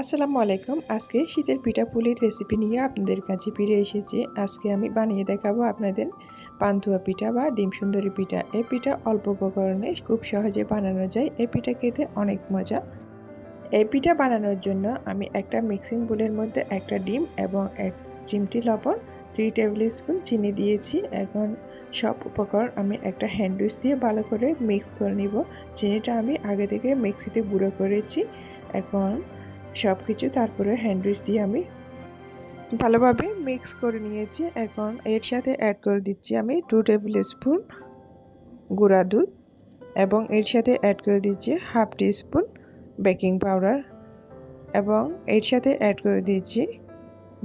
আসসালামু আলাইকুম। আজকে শীতের পিঠাপুলির রেসিপি নিয়ে আপনাদের কাছে ফিরে এসেছি। আজকে আমি বানিয়ে দেখাবো আপনাদের পান্তুয়া পিঠা বা ডিম সুন্দরী পিঠা। এই পিঠা অল্প উপকরণে খুব সহজে বানানো যায়। এই পিঠা খেতে অনেক মজা। এই পিঠা বানানোর জন্য আমি একটা মিক্সিং বুলের মধ্যে একটা ডিম এবং এক চিমটি লবণ থ্রি টেবিল স্পুন চিনি দিয়েছি। এখন সব উপকরণ আমি একটা হ্যান্ডউইচ দিয়ে ভালো করে মিক্স করে নিব। চিনিটা আমি আগে থেকে মিক্সিতে গুঁড়ো করেছি। এখন সব কিছু তারপরে হ্যান্ডউইচ দিয়ে আমি ভালোভাবে মিক্স করে নিয়েছি এখন এর সাথে অ্যাড করে দিচ্ছি আমি টু টেবিল স্পুন গুঁড়া দুধ এবং এর সাথে অ্যাড করে দিচ্ছি half teaspoon baking powder এবং এর সাথে অ্যাড করে দিচ্ছি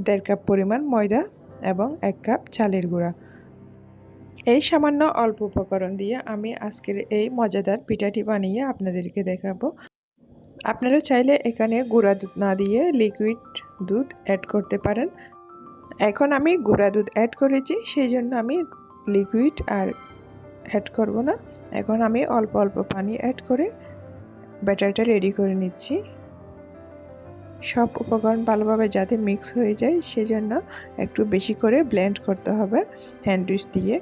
দেড় কাপ পরিমাণ ময়দা এবং এক কাপ চালের গুঁড়া। এই সামান্য অল্প উপকরণ দিয়ে আমি আজকের এই মজাদার পিঠাটি বানিয়ে আপনাদেরকে দেখাবো। আপনারা চাইলে এখানে গুঁড়া দুধ না দিয়ে লিকুইড দুধ অ্যাড করতে পারেন। এখন আমি গুঁড়া দুধ অ্যাড করেছি, সেই জন্য আমি লিকুইড আর অ্যাড করব না। এখন আমি অল্প অল্প পানি অ্যাড করে ব্যাটারটা রেডি করে নিচ্ছি। সব উপকরণ ভালোভাবে যাতে মিক্স হয়ে যায়, সেজন্য একটু বেশি করে ব্লেন্ড করতে হবে হ্যান্ডউইচ দিয়ে।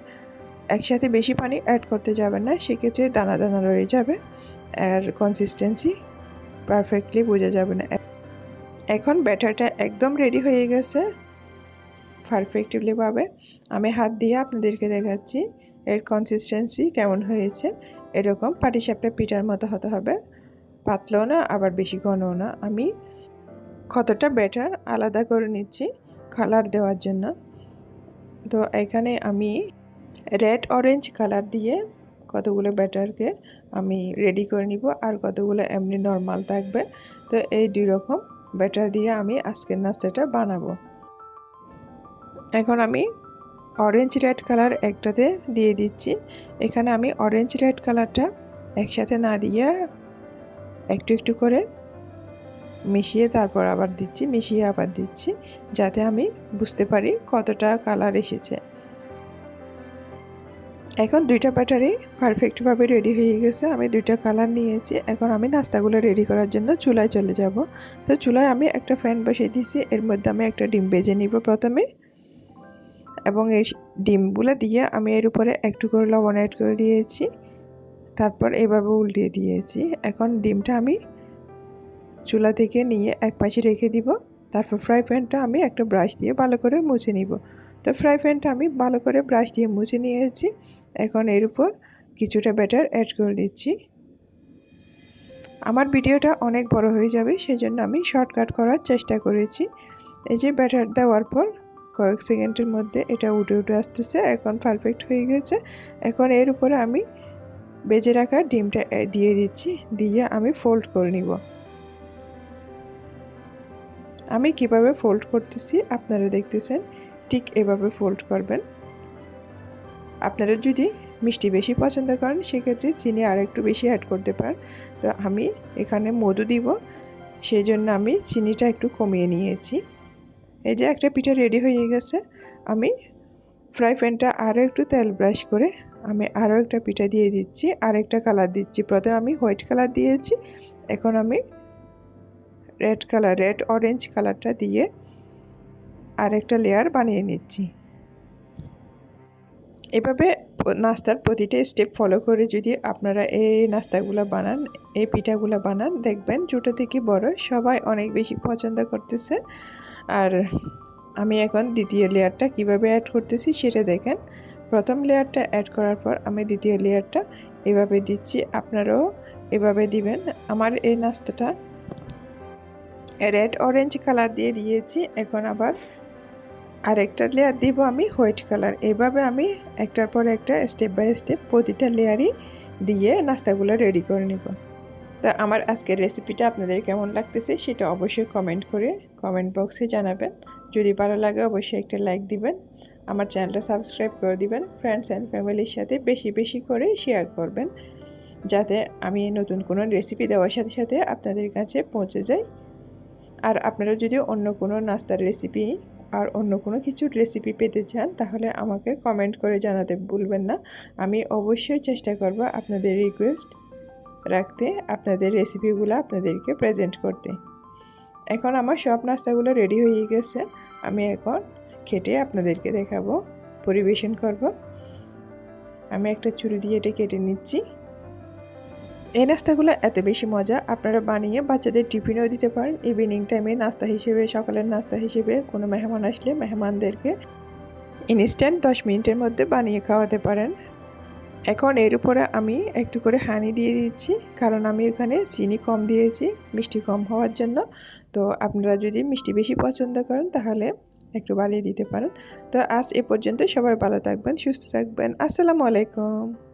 একসাথে বেশি পানি অ্যাড করতে যাবে না, সেক্ষেত্রে দানা দানা রয়ে যাবে। আর কনসিস্টেন্সি পারফেক্টলি বোঝা যাবে না। এখন ব্যাটারটা একদম রেডি হয়ে গেছে। পারফেক্টলিভাবে আমি হাত দিয়ে আপনাদেরকে দেখাচ্ছি এর কনসিস্টেন্সি কেমন হয়েছে। এরকম পাটিসাপটা পিঠার মতো হতে হবে। পাতলাও না, আবার বেশি ঘনও না। আমি কতটা ব্যাটার আলাদা করে নিচ্ছি কালার দেওয়ার জন্য। তো এখানে আমি রেড অরেঞ্জ কালার দিয়ে কতগুলো ব্যাটারকে আমি রেডি করে নিব আর কতগুলো এমনি নর্মাল থাকবে। তো এই দুই রকম ব্যাটার দিয়ে আমি আজকের নাস্তাটা বানাবো। এখন আমি অরেঞ্জ রেড কালার একটাতে দিয়ে দিচ্ছি। এখানে আমি অরেঞ্জ রেড কালারটা একসাথে না দিয়ে একটু একটু করে মিশিয়ে তারপর আবার দিচ্ছি, মিশিয়ে আবার দিচ্ছি, যাতে আমি বুঝতে পারি কতটা কালার এসেছে। এখন দুইটা ব্যাটারি পারফেক্টভাবে রেডি হয়ে গেছে। আমি দুইটা কালার নিয়েছি। এখন আমি নাস্তাগুলো রেডি করার জন্য চুলায় চলে যাব। তো চুলায় আমি একটা ফ্যান বসিয়ে দিয়েছি। এর মধ্যে আমি একটা ডিম বেজে নিব প্রথমে। এবং এই ডিমগুলো দিয়ে আমি এর উপরে একটু করে লবণ অ্যাড করে দিয়েছি। তারপর এভাবে উল্টিয়ে দিয়েছি। এখন ডিমটা আমি চুলা থেকে নিয়ে এক পাশে রেখে দিব। তারপর ফ্রাই প্যানটা আমি একটা ব্রাশ দিয়ে ভালো করে মুছে নিব। তো ফ্রাই প্যানটা আমি ভালো করে ব্রাশ দিয়ে মুছে নিয়েছি। এখন এর উপর কিছুটা ব্যাটার অ্যাড করে দিচ্ছি আমার ভিডিওটা অনেক বড় হয়ে যাবে, সেজন্য আমি শর্টকাট করার চেষ্টা করেছি। এই যে ব্যাটার দেওয়ার পর কয়েক সেকেন্ডের মধ্যে এটা উঠে উঠে আসতেছে, এখন পারফেক্ট হয়ে গেছে। এখন এর উপরে আমি বেজে রাখা ডিমটা দিয়ে দিচ্ছি, দিয়ে আমি ফোল্ড করে নিব। আমি কীভাবে ফোল্ড করতেছি আপনারা দেখতেছেন। ঠিক এভাবে ফোল্ড করবেন। আপনারা যদি মিষ্টি বেশি পছন্দ করেন, সেক্ষেত্রে চিনি আর একটু বেশি অ্যাড করতে পারেন। তো আমি এখানে মধু দিব সেই জন্য আমি চিনিটা একটু কমিয়ে নিয়েছি। এই যে একটা পিঠা রেডি হয়ে গেছে। আমি ফ্রাই প্যানটা আরও একটু তেল ব্রাশ করে আমি আরও একটা পিঠা দিয়ে দিচ্ছি আর একটা কালার দিচ্ছি। প্রথমে আমি হোয়াইট কালার দিয়েছি, এখন আমি রেড কালার রেড অরেঞ্জ কালারটা দিয়ে আর একটা লেয়ার বানিয়ে নিচ্ছি। এভাবে নাস্তার প্রতিটা স্টেপ ফলো করে যদি আপনারা এই নাস্তাগুলো বানান, এই পিঠাগুলো বানান, দেখবেন ছোটো থেকে বড় সবাই অনেক বেশি পছন্দ করতেছে। আর আমি এখন দ্বিতীয় লেয়ারটা কীভাবে অ্যাড করতেছি সেটা দেখেন। প্রথম লেয়ারটা অ্যাড করার পর আমি দ্বিতীয় লেয়ারটা এভাবে দিচ্ছি। আপনারাও এভাবে দিবেন। আমার এই নাস্তাটা রেড অরেঞ্জ কালার দিয়ে দিয়েছি। এখন আবার আর একটা লেয়ার দিব আমি হোয়াইট কালার এভাবে আমি একটার পর একটা স্টেপ বাই স্টেপ প্রতিটা লেয়ারই দিয়ে নাস্তাগুলো রেডি করে নিব। তা আমার আজকের রেসিপিটা আপনাদের কেমন লাগতেছে সেটা অবশ্যই কমেন্ট করে কমেন্ট বক্সে জানাবেন। যদি ভালো লাগে অবশ্যই একটা লাইক দিবেন। আমার চ্যানেলটা সাবস্ক্রাইব করে দিবেন। ফ্রেন্ডস অ্যান্ড ফ্যামিলির সাথে বেশি বেশি করে শেয়ার করবেন। যাতে আমি নতুন কোনো রেসিপি দেওয়ার সাথে সাথে আপনাদের কাছে পৌঁছে যাই। আর আপনারা যদি অন্য কোনো নাস্তার রেসিপি আর অন্য কোনো কিছুর রেসিপি পেতে চান, তাহলে আমাকে কমেন্ট করে জানাতে ভুলবেন না। আমি অবশ্যই চেষ্টা করব আপনাদের রিকোয়েস্ট রাখতে, আপনাদের রেসিপিগুলো আপনাদেরকে প্রেজেন্ট করতে। এখন আমার সব নাস্তাগুলো রেডি হয়ে গেছে। আমি এখন খেটে আপনাদেরকে দেখাবো, পরিবেশন করব। আমি একটা ছুরি দিয়ে এটা কেটে নিচ্ছি। এই নাস্তাগুলো এত বেশি মজা, আপনারা বানিয়ে বাচ্চাদের টিফিনেও দিতে পারেন। ইভিনিং টাইমে নাস্তা হিসেবে, সকালের নাস্তা হিসেবে কোনো মেহমান আসলে মেহমানদেরকে ইনস্ট্যান্ট দশ মিনিটের মধ্যে বানিয়ে খাওয়াতে পারেন। এখন এর উপরে আমি একটু করে হানি দিয়ে দিচ্ছি, কারণ আমি এখানে চিনি কম দিয়েছি, মিষ্টি কম হওয়ার জন্য। তো আপনারা যদি মিষ্টি বেশি পছন্দ করেন, তাহলে একটু বাড়িয়ে দিতে পারেন। তো আজ এ পর্যন্ত সবাই ভালো থাকবেন, সুস্থ থাকবেন। আসসালামু আলাইকুম।